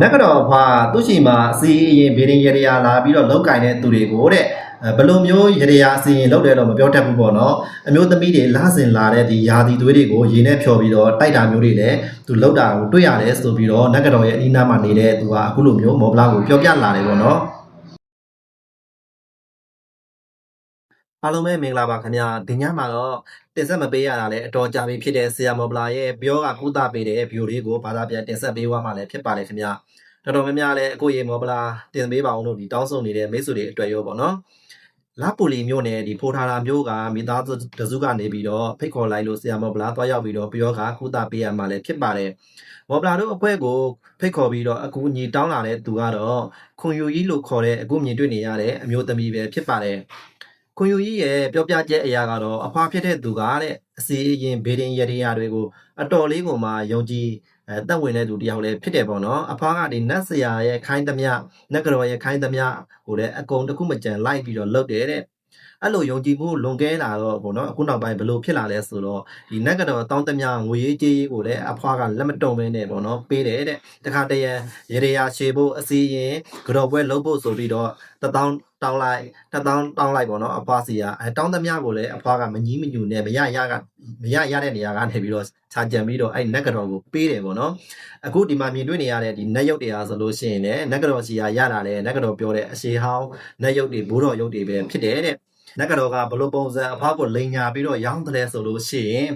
နဂတော်ဖွာသူ့ရှိမှာအစီအရင်ဗေဒင်ရရလာပြီးတော့လောက်ကင်တဲ့သူတွေကိုတဲ့အဲဘယ်လိုမျိုးရရအစီရင်လောက်တယ်တော့မပြောတတ်ဘူးပေါ့နော်အမျိုးသမီးတွေလာစင်လာတဲ့ဒီယာဒီသွေးတွေကိုရေနဲ့ဖြော်ပြီးတော့တိုက်တာမျိုးတွေလည်းသူလောက်တာကိုတွေ့ရတယ်ဆိုပြီးတော့နဂတော်ရဲ့အနီးနားမှာနေတဲ့သူကအခုလိုမျိုးမော်ဘလာကိုပြောပြလာတယ်ပေါ့နော် အားလုံးပဲမင်္ဂလာပါခင်ဗျာဒီညမှာတော့တင်ဆက်မပေးရတာလည်းအတော်ကြာပြီဖြစ်တဲ့ဆီယာမော်ဘလာရဲ့ပြောကကုသပေးတဲ့ဗီဒီယိုလေးကိုဘာသာပြန်တင်ဆက်ပေးသွားမှာလည်းဖြစ်ပါတယ်ခင်ဗျာတော်တော်များများလည်းအခုရေမော်ဘလာတင်ပေးပါအောင်လို့ဒီတောင်းဆိုနေတဲ့မိတ်ဆွေတွေအတွေ့ရောပေါ့နော်လာပူလီမြို့နယ်ဒီဖိုထာလာမြို့ကမိသားစုတစုကနေပြီးတော့ဖိတ်ခေါ်လိုက်လို့ဆီယာမော်ဘလာတွားရောက်ပြီးတော့ပြောကကုသပေးရမှာလည်းဖြစ်ပါတယ်မော်ဘလာတို့အဖွဲ့ကိုဖိတ်ခေါ်ပြီးတော့အခုညီတောင်းလာတဲ့သူကတော့ခွန်ယူကြီးလို့ခေါ်တဲ့အခုမြင်တွေ့နေရတဲ့အမျိုးသမီးပဲဖြစ်ပါတယ် ခွန်ယူကြီးရဲ့ပြောပြချက်အရာကတော့အဖွားဖြစ်တဲ့သူကတဲ့အစီအရင်ဘေဒင်ရရတွေကိုအတော်လေးကိုမှယုံကြည်အဲတက်ဝင်တဲ့သူတယောက်လည်းဖြစ်တယ်ပေါ့နော်အဖွားကဒီနတ်ဆရာရဲ့ခိုင်းသမျှနတ်ကတော်ရဲ့ခိုင်းသမျှကိုလည်းအကုန်တစ်ခုမကြံလိုက်ပြီးတော့လုပ်တယ်တဲ့အဲ့လိုယုံကြည်မှုလွန်ကဲလာတော့ပေါ့နော်အခုနောက်ပိုင်းဘယ်လိုဖြစ်လာလဲဆိုတော့ဒီနတ်ကတော်တောင်းသမျှငွေရေးကြေးရေးကိုလည်းအဖွားကလက်မတုံပဲနဲ့ပေါ့နော်ပေးတယ်တဲ့တခါတရံရေရရာရှေဖို့အစီရင်ကြော်ပွဲလုပ်ဖို့ဆိုပြီးတော့တထောင် တောင်းလိုက်တစ်တောင်းတောင်းလိုက်ပေါ့နော်အဖွားစီကအဲတောင်းသမျှကိုလည်းအဖွားကမကြီးမညူနဲ့မရရကမရရတဲ့နေရာကနေပြီးတော့ခြာကြံပြီးတော့အဲ့နက်ကတော်ကိုပေးတယ်ပေါ့နော်အခုဒီမှာမြင်တွေ့နေရတဲ့ဒီနက်ရုပ်တရားဆိုလို့ရှိရင်လည်းနက်ကတော်စီကရလာတဲ့နက်ကတော်ပြောတဲ့အရှိဟောင်းနက်ရုပ်တွေဘိုးတော်ရုပ်တွေပဲဖြစ်တယ်တဲ့ နက်ကတော်ကဘလို့ပုံစံအဖွားကိုလိန်ညာပြီးတော့ရောင်းတယ်ဆိုလို့ရှိရင်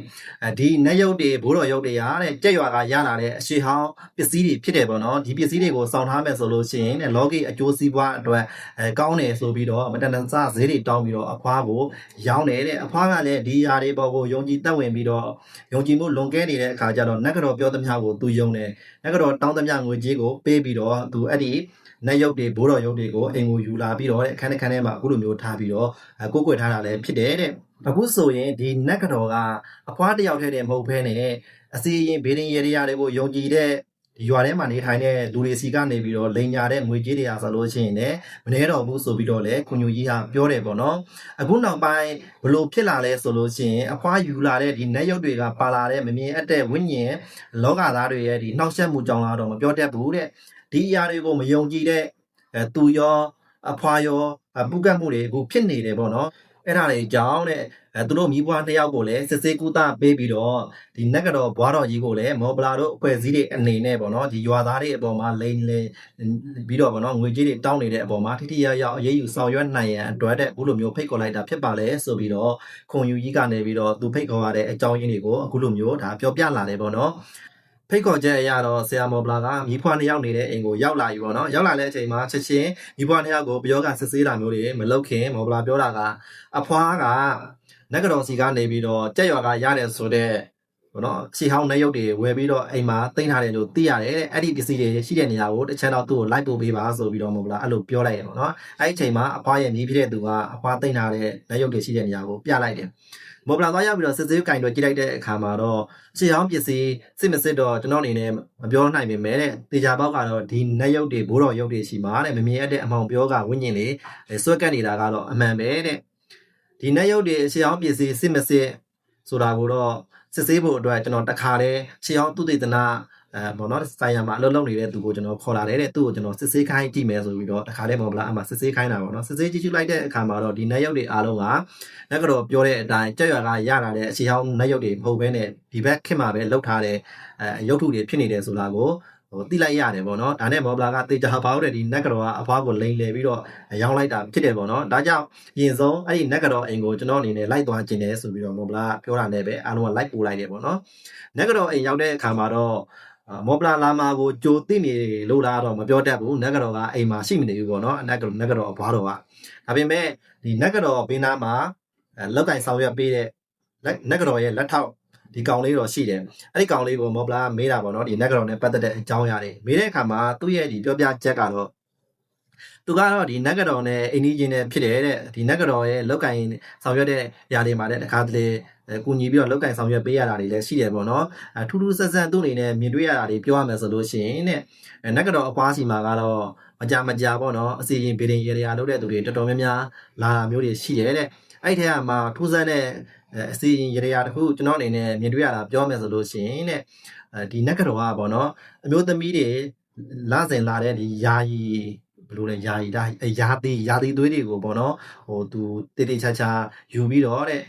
အဲဒီနက်ရုပ်တွေဘိုးတော်ရုပ်တွေရတဲ့ကြက်ရွာကရလာတဲ့အရှိဟောင်းပစ္စည်းတွေဖြစ်တယ်ပေါ့နော်ဒီပစ္စည်းတွေကိုစောင့်ထားမယ်ဆိုလို့ရှိရင်တဲ့လောကီအကျိုးစီးပွားအတွက်အဲကောင်းတယ်ဆိုပြီးတော့မတန်တန်စဈေးတွေတောင်းပြီးတော့အဖွားကိုရောင်းတယ်တဲ့အဖွားကလည်းဒီຢာတွေပေါ်ကိုယုံကြည်တက်ဝင်ပြီးတော့ယုံကြည်မှုလွန်ကဲနေတဲ့အခါကျတော့နတ်ကတော်ပြောသမျှကိုသူယုံတယ်နတ်ကတော်တောင်းသမျှငွေကြီးကိုပေးပြီးတော့သူအဲ့ဒီ နတ်ရုပ်တွေဘိုးတော်ရုပ်တွေကိုအိမ်ကိုယူလာပြီးတော့တဲ့အခန်းတစ်ခန်းထဲမှာအခုလိုမျိုးထားပြီးတော့အဲကိုယ်ကွယ်ထားတာလည်းဖြစ်တယ်တဲ့အခုဆိုရင်ဒီနတ်ကတော်ကအဖွားတစ်ယောက်တည်းတည်းမဟုတ်ဘဲနဲ့အစီရင်ဘေးရင်ရေရတွေကိုယုံကြည်တဲ့ဒီရွာထဲမှာနေထိုင်တဲ့လူတွေစီကနေပြီးတော့လိန်ညာတဲ့ငွေကြေးတွေအားဆိုလို့ရှိရင်လည်းမနှဲတော်ဘူးဆိုပြီးတော့လည်းခွန်ညူကြီးဟာပြောတယ်ပေါ့နော်အခုနောက်ပိုင်းဘလို့ဖြစ်လာလဲဆိုလို့ရှိရင်အဖွားယူလာတဲ့ဒီနက်ရုပ်တွေကပါလာတဲ့မမြင်အပ်တဲ့ဝိညာဉ်လောကသားတွေရဲ့ဒီနှောက်ယှက်မှုကြောင့်လာတော့မပြောတတ်ဘူးတဲ့ ဒီအရာတွေကိုမယုံကြည်တဲ့အဲသူရောအဖွားရောအပုကတ်မှုတွေအခုဖြစ်နေတယ်ပေါ့နော်အဲ့ဒါတွေကြောင့်တဲ့အဲသူတို့မိဘနှစ်ယောက်ကိုလည်းစစ်စေးကူတာပေးပြီးတော့ဒီနက်ကတော့ဘွားတော်ကြီးကိုလည်းမော်ဘလာတို့အဖွဲ့အစည်းတွေအနေနဲ့ပေါ့နော်ဒီရွာသားတွေအပေါ်မှာလိန်လေပြီးတော့ဗောနော်ငွေကြေးတွေတောင်းနေတဲ့အပေါ်မှာထိထိရောက်ရောက်အရေးယူဆောင်ရွက်နိုင်ရန်အတွက်တဲ့အခုလိုမျိုးဖိတ်ခေါ်လိုက်တာဖြစ်ပါလေဆိုပြီးတော့ခွန်ယူကြီးကနေပြီးတော့သူဖိတ်ခေါ်ရတဲ့အကြောင်းရင်းတွေကိုအခုလိုမျိုးဒါပြောပြလာတယ်ဗောနော် ဖိတ်ခေါ်ချက်အရတော့ဆရာမော်ဘလာကမိဖွားနှစ်ယောက်နေတဲ့အိမ်ကိုရောက်လာပြီဗောနော်ရောက်လာတဲ့အချိန်မှာချက်ချင်းမိဖွားနှစ်ယောက်ကိုပြောကစစ်ဆေးတာမျိုးတွေမလုပ်ခင်မော်ဘလာပြောတာကအဖွားကနက်ကတော့စီကနေပြီးတော့ကြက်ရွာကရတယ်ဆိုတဲ့ဘောနော်ခြေဟောင်းနဲ့ရုပ်တွေဝယ်ပြီးတော့အိမ်မှာတင်ထားတယ်လို့သိရတယ်တဲ့အဲ့ဒီပစ္စည်းတွေရှိတဲ့နေရာကိုတစ်ချက်တော့သူ့ကိုလိုက်ပို့ပေးပါဆိုပြီးတော့မဟုတ်လားအဲ့လိုပြောလိုက်ရပေါ့နော်အဲ့ဒီအချိန်မှာအဖွားရဲ့မြည်ဖြစ်တဲ့သူကအဖွားတင်ထားတဲ့လက်ရုပ်တွေရှိတဲ့နေရာကိုပြလိုက်တယ် မော်ဘလာသွားရောက်ပြီးတော့စစ်စေးကင်တွေကြည့်လိုက်တဲ့အခါမှာတော့ခြေဟောင်းပစ္စည်းစစ်မစစ်တော့ကျွန်တော်အနေနဲ့မပြောနိုင်ပေမဲ့တဲ့တေချာပေါက်ကတော့ဒီနက်ရုပ်တွေဘိုးတော်ရုပ်တွေရှိမှာတဲ့မမြင်ရတဲ့အမောင်ပြောကဝိညာဉ်လေးဆွဲကပ်နေတာကတော့အမှန်ပဲတဲ့ဒီနက်ရုပ်တွေခြေဟောင်းပစ္စည်းစစ်မစစ်ဆိုတာကိုတော့စစ်ဆေးဖို့အတွက်ကျွန်တော်တခါတည်းခြေအောင်သူတေသနာ အဲဘောနော်ဆိုင်ရမှာအလုပ်လုပ်နေတဲ့သူကိုကျွန်တော်ခေါ်လာတယ်တဲ့သူ့ကိုကျွန်တော်စစ်ဆေးခိုင်းကြည့်မယ်ဆိုပြီးတော့တခါတည်းမော်ဘလာအမှစစ်ဆေးခိုင်းတာပေါ့နော်စစ်ဆေးကြည့်ကြည့်လိုက်တဲ့အခါမှာတော့ဒီနက်ရုပ်တွေအားလုံးကနက်ကတော့ပြောတဲ့အတိုင်းကြက်ရွာကရလာတဲ့အခြေအောင်နက်ရုပ်တွေမဟုတ်ဘဲနဲ့ဒီဘက်ခင်မှာပဲလောက်ထားတဲ့အဲရုပ်ထုတွေဖြစ်နေတယ်ဆိုတာကိုဟိုတိလိုက်ရတယ်ပေါ့နော်ဒါနဲ့မော်ဘလာကတေချာပါဦးတဲ့ဒီနက်ကတော့ကအဖွားကိုလိန်လေပြီးတော့ရောင်းလိုက်တာဖြစ်တယ်ပေါ့နော်ဒါကြောင့်ရင်ဆုံးအဲ့ဒီနက်ကတော့အိမ်ကိုကျွန်တော်အနေနဲ့လိုက်သွားခြင်းတယ်ဆိုပြီးတော့မော်ဘလာကပြောတာနဲ့ပဲအားလုံးကလိုက်ပို့လိုက်တယ်ပေါ့နော်နက်ကတော့အိမ်ရောက်တဲ့အခါမှာတော့အာ မော်ပလာလာမာကိုကြိုသိနေလို့လားတော့မပြောတတ်ဘူးနက်ကတော့ကအိမ်မှာရှိမနေဘူးပေါ့နော်နက်ကတော့နက်ကတော့ဘွားတော်ကဒါပေမဲ့ဒီနက်ကတော့ဘေးနားမှာအဲလောက်ကင်ဆောင်ရွက်ပေးတဲ့လက်နက်ကတော့ရဲ့လက်ထောက်ဒီကောင်လေးတော့ရှိတယ်အဲ့ဒီကောင်လေးကိုမော်ပလာကမေးတာပေါ့နော်ဒီနက်ကတော့နဲ့ပတ်သက်တဲ့အကြောင်းအရာတွေမေးတဲ့အခါမှာသူ့ရဲ့ဒီပြောပြချက်ကတော့ သူကတော့ဒီနက်ကတော့နဲ့အိန္ဒိချင်းနဲ့ဖြစ်တယ်တဲ့ဒီနက်ကတော့ရဲ့လောက်ကင်ဆောင်ရွက်တဲ့ຢာတွေမှာတဲ့တခါတလေအဲကူညီပြီးတော့လောက်ကင်ဆောင်ရွက်ပေးရတာတွေလည်းရှိတယ်ပေါ့နော်အထူးထူးဆန်းဆန်းသူ့အနေနဲ့မြင်တွေ့ရတာတွေပြောရမယ်ဆိုလို့ရှိရင်တဲ့အဲနက်ကတော့အပွားစီမှာကတော့မကြမကြပေါ့နော်အစီရင်ဗီဒင်ရေရာလုပ်တဲ့သူတွေတော်တော်များများလာတာမျိုးတွေရှိတယ်တဲ့အဲ့ဒီထဲကမှထူးဆန်းတဲ့အဲအစီရင်ရေရာတစ်ခုကျွန်တော်အနေနဲ့မြင်တွေ့ရတာပြောမယ်ဆိုလို့ရှိရင်တဲ့အဲဒီနက်ကတော့ကပေါ့နော်အမျိုးသမီးတွေလာစဉ်လာတဲ့ဒီယာယီ ဘယ်လိုလဲယာယီဒါယာတိယာတိသွေးတွေကိုပေါ့နော်ဟိုသူတေးတေးချာချာယူပြီးတော့တဲ့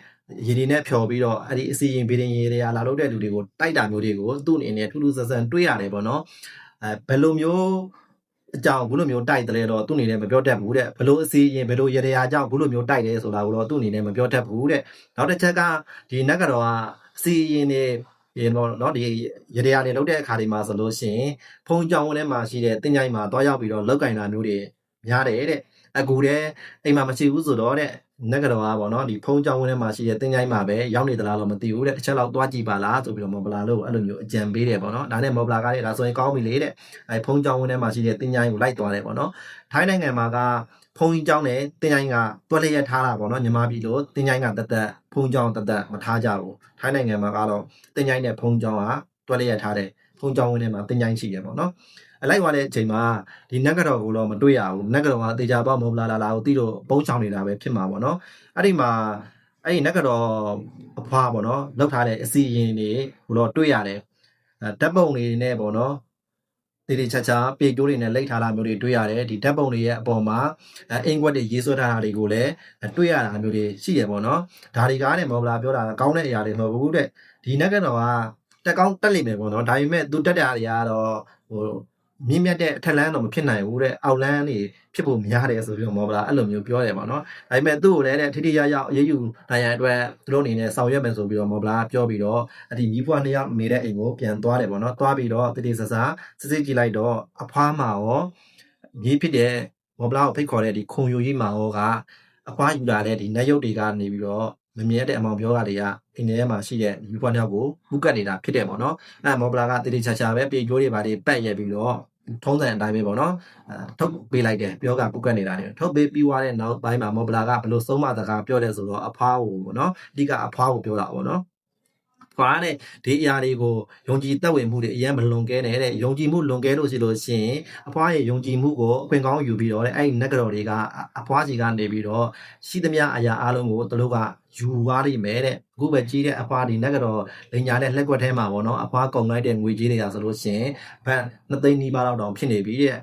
ရေဒီနဲ့ဖြော်ပြီးတော့အဲ့ဒီအစီရင်ဗီဒင်ရေတွေကလာလို့တဲ့လူတွေကိုတိုက်တာမျိုးတွေကိုသူ့အနေနဲ့ထူးထူးဆန်းဆန်းတွေးရတယ်ပေါ့နော်အဲဘယ်လိုမျိုးအကြောင်းဘလို့မျိုးတိုက်တယ်လဲတော့သူ့အနေနဲ့မပြောတတ်ဘူးတဲ့ဘလို့အစီရင်ဘလို့ရေတွေအကြောင်းဘလို့မျိုးတိုက်တယ်ဆိုတာကိုတော့သူ့အနေနဲ့မပြောတတ်ဘူးတဲ့နောက်တစ်ချက်ကဒီနက်ကတော့အစီရင်နေ ရေတော့เนาะဒီရေတွေကနေလောက်တဲ့အခါဒီမှာဆိုလို့ရှိရင်ဖုံကြောင်ထဲမှာရှိတဲ့တင်ကြိုင်မှာတွားရောက်ပြီးတော့လောက်ကင်တာမျိုးတွေများတယ်တဲ့ အကူတဲ့အိမ်မှာမရှိဘူးဆိုတော့တဲ့နက်ကတော့ပေါ့နော်ဒီဖုံးကြောင်းဝင်းထဲမှာရှိတဲ့တင်ကြိုင်မှာပဲရောက်နေသလားတော့မသိဘူးတဲ့တစ်ချက်လောက်တွားကြည့်ပါလားဆိုပြီးတော့မော်ဘလာလို့အဲ့လိုမျိုးအကြံပေးတယ်ပေါ့နော်ဒါနဲ့မော်ဘလာကလည်းဒါဆိုရင်ကောင်းပြီလေတဲ့အဲဖုံးကြောင်းဝင်းထဲမှာရှိတဲ့တင်ကြိုင်ကိုလိုက်သွားတယ်ပေါ့နော်ထိုင်းနိုင်ငံမှာကဖုံးကြီးကြောင်းနဲ့တင်ကြိုင်ကတွက်လျက်ထားတာပေါ့နော်ညီမပြည်လို့တင်ကြိုင်ကတသက်ဖုံးကြောင်းတသက်မထားကြဘူးထိုင်းနိုင်ငံမှာကတော့တင်ကြိုင်နဲ့ဖုံးကြောင်းကတွက်လျက်ထားတဲ့ ဖုံးကြောင်းဝင်းထဲမှာတင်ကြိုင်ရှိတယ်ပေါ့နော်အလိုက်သွားတဲ့အချိန်မှာဒီနက်ကတော့ကိုတော့မတွေ့ရဘူးနက်ကတော့ကတေချာပေါ့မော်ဘလာလာလာကိုတီးတော့ပုံးချောင်းနေတာပဲဖြစ်မှာပေါ့နော်အဲ့ဒီမှာအဲ့ဒီနက်ကတော့အဖွားပေါ့နော်လောက်ထားတဲ့အစီရင်တွေဟိုတော့တွေ့ရတယ်အဲဓာတ်ပုံတွေနဲ့ပေါ့နော်တေးတေချာချာပေကျိုးတွေနဲ့လိတ်ထားတာမျိုးတွေတွေ့ရတယ်ဒီဓာတ်ပုံတွေရဲ့အပေါ်မှာအဲအင်ကွက်တွေရေးဆွဲထားတာတွေကိုလည်းတွေ့ရတာမျိုးတွေရှိရပေါ့နော်ဒါတွေကနဲ့မော်ဘလာပြောတာကောင်းတဲ့အရာတွေမဟုတ်ဘူးတဲ့ဒီနက်ကတော့က တက်ကောင်းတက်လိမ့်မယ်ပေါ့နော်ဒါပေမဲ့သူတက်တာတွေကတော့ဟိုမြင့်မြတ်တဲ့အထက်လန်းတော့မဖြစ်နိုင်ဘူးတဲ့အောက်လန်းနေဖြစ်ဖို့များတယ်ဆိုပြီးတော့မော်ဘလာအဲ့လိုမျိုးပြောတယ်ပေါ့နော်ဒါပေမဲ့သူ့ကိုလည်းတဲ့ထိထိရရအရေးယူနိုင်ရန်အတွက်သူတို့အနေနဲ့ဆောင်ရွက်မယ်ဆိုပြီးတော့မော်ဘလာပြောပြီးတော့အဒီမိဖွားနှစ်ယောက်နေတဲ့အိမ်ကိုပြန်သွားတယ်ပေါ့နော်သွားပြီးတော့တတိဆဆစစ်စစ်ကြည့်လိုက်တော့အဖွားမှာရောမြေးဖြစ်တဲ့မော်ဘလာကိုဖိတ်ခေါ်တဲ့ဒီခုံယူကြီးမှာရောကအဖွားယူလာတဲ့ဒီနတ်ရုပ်တွေကနေပြီးတော့ မမြဲတဲ့အမောင်ပြောတာတွေကအိမ်ထဲမှာရှိတဲ့မိဖွားနှစ်ယောက်ကိုပုကတ်နေတာဖြစ်တယ်ပေါ့နော်အဲမော်ဘလာကတတိချာချာပဲပြေကျိုးတွေပါတွေပတ်ရပြီးတော့ထုံးစံအတိုင်းပဲပေါ့နော်အဲထုတ်ပေးလိုက်တယ်ပြောကပုတ်ကတ်နေတာနေထုတ်ပေးပြီးွားတဲ့နောက်ပိုင်းမှာမော်ဘလာကဘယ်လိုဆုံးမစကားပြောလဲဆိုတော့အဖွားကိုပေါ့နော်အဓိကအဖွားကိုပြောတာပေါ့နော် ခွာတဲ့ဒီအရာတွေကိုယုံကြည်သက်ဝင်မှုတွေအရင်မလွန်ကဲနေတဲ့ယုံကြည်မှုလွန်ကဲလို့ရှိလို့ရှိရင်အဖွားရဲ့ယုံကြည်မှုကိုအခွင့်ကောင်းယူပြီးတော့တဲ့အဲ့ဒီနက်ကြော်တွေကအဖွားစီကနေပြီးတော့ရှိသမျှအရာအလုံးကိုသူတို့ကယူသွားလိမ့်မယ်တဲ့အခုပဲကြီးတဲ့အဖွားဒီနက်ကြော်လိန်ညာတဲ့လက်ကွက်ထဲမှာပေါ့နော်အဖွားကုံလိုက်တဲ့ငွေကြီးတွေကဆိုလို့ရှိရင်ဘတ်2သိန်းနီးပါးလောက်တောင်ဖြစ်နေပြီတဲ့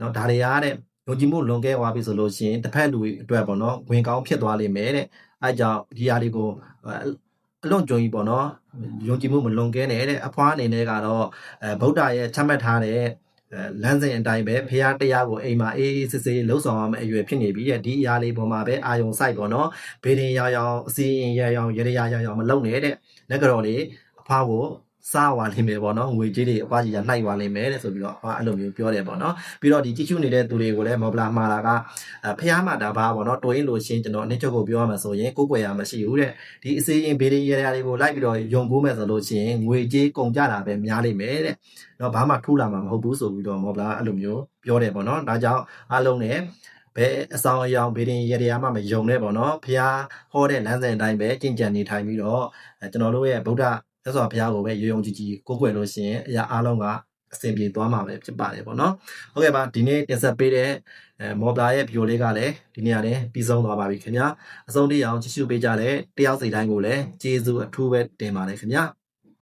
နော်ဒါတွေကတဲ့ယုံကြည်မှုလွန်ကဲသွားပြီဆိုလို့ရှိရင်တစ်ဖက်လူအတွက်ပေါ့နော်ဝင်ကောင်းဖြစ်သွားလိမ့်မယ်တဲ့အဲကြောင့်ဒီဟာတွေကို အလွန်ကြုံကြီးပေါ့နော်ယုံကြည်မှုမလွန်ကဲနဲ့တဲ့အဖွားအနေနဲ့ကတော့အဲဗုဒ္ဓရဲ့ချမှတ်ထားတဲ့အဲလမ်းစဉ်အတိုင်းပဲဖရာတရားကိုအိမ်မှာအေးအေးဆေးဆေးလှုပ်ဆောင်ရမယ့်အရွယ်ဖြစ်နေပြီတဲ့ဒီအရာလေးပေါ်မှာပဲအာယုံဆိုင်ပေါ့နော်ဘေးရင်ရောင်ရောင်အစီရင်ရရောင်ရရရရောင်မလုံနဲ့တဲ့လက်ကြော်လေးအဖွားကို စားသွားလိမ့်မယ်ပေါ့နော်ငွေကြေးတွေအပွားကြီးကနှိုက်သွားလိမ့်မယ်တဲ့ဆိုပြီးတော့အအဲ့လိုမျိုးပြောတယ်ပေါ့နော်ပြီးတော့ဒီကြည့်ရှုနေတဲ့သူတွေကိုလည်းမော်ဘလာမှာလာကဖះမှာဒါပါပေါ့နော်တိုးရင်လို့ရှင်းကျွန်တော်အနည်းချုပ်ကိုပြောရမှာဆိုရင်ကိုယ်ွယ်ရမရှိဘူးတဲ့ဒီအစေးရင်ဘေးရရတွေကိုလိုက်ပြီးတော့ယုံကိုးမယ်ဆိုလို့ရှိရင်ငွေကြေးကုန်ကြတာပဲများလိမ့်မယ်တဲ့တော့ဘာမှထူးလာမှာမဟုတ်ဘူးဆိုပြီးတော့မော်ဘလာအဲ့လိုမျိုးပြောတယ်ပေါ့နော်ဒါကြောင့်အားလုံးနဲ့ဘယ်အဆောင်အယောင်ဘေးရင်ရရမှမယုံနဲ့ပေါ့နော်ဖះဟောတဲ့လမ်းစဉ်အတိုင်းပဲကြင်ကြံနေထိုင်ပြီးတော့ကျွန်တော်တို့ရဲ့ဗုဒ္ဓ သက်စွာဘုရားကိုပဲရုံရုံကြည်ကြည်ကိုးကွယ်လို့ရှိရင်အရာအားလုံးကအဆင်ပြေသွားမှာပဲဖြစ်ပါတယ်ပေါ့နော်ဟုတ်ကဲ့ပါဒီနေ့တင်ဆက်ပေးတဲ့အဲမော်ဘလာရဲ့ဗီဒီယိုလေးကလည်းဒီနေ့ရတယ်ပြီးဆုံးသွားပါပြီခင်ဗျာအဆုံးထိအောင်ကြည့်ရှုပေးကြတဲ့တယောက်စီတိုင်းကိုလည်းကျေးဇူးအထူးပဲတင်ပါတယ်ခင်ဗျာ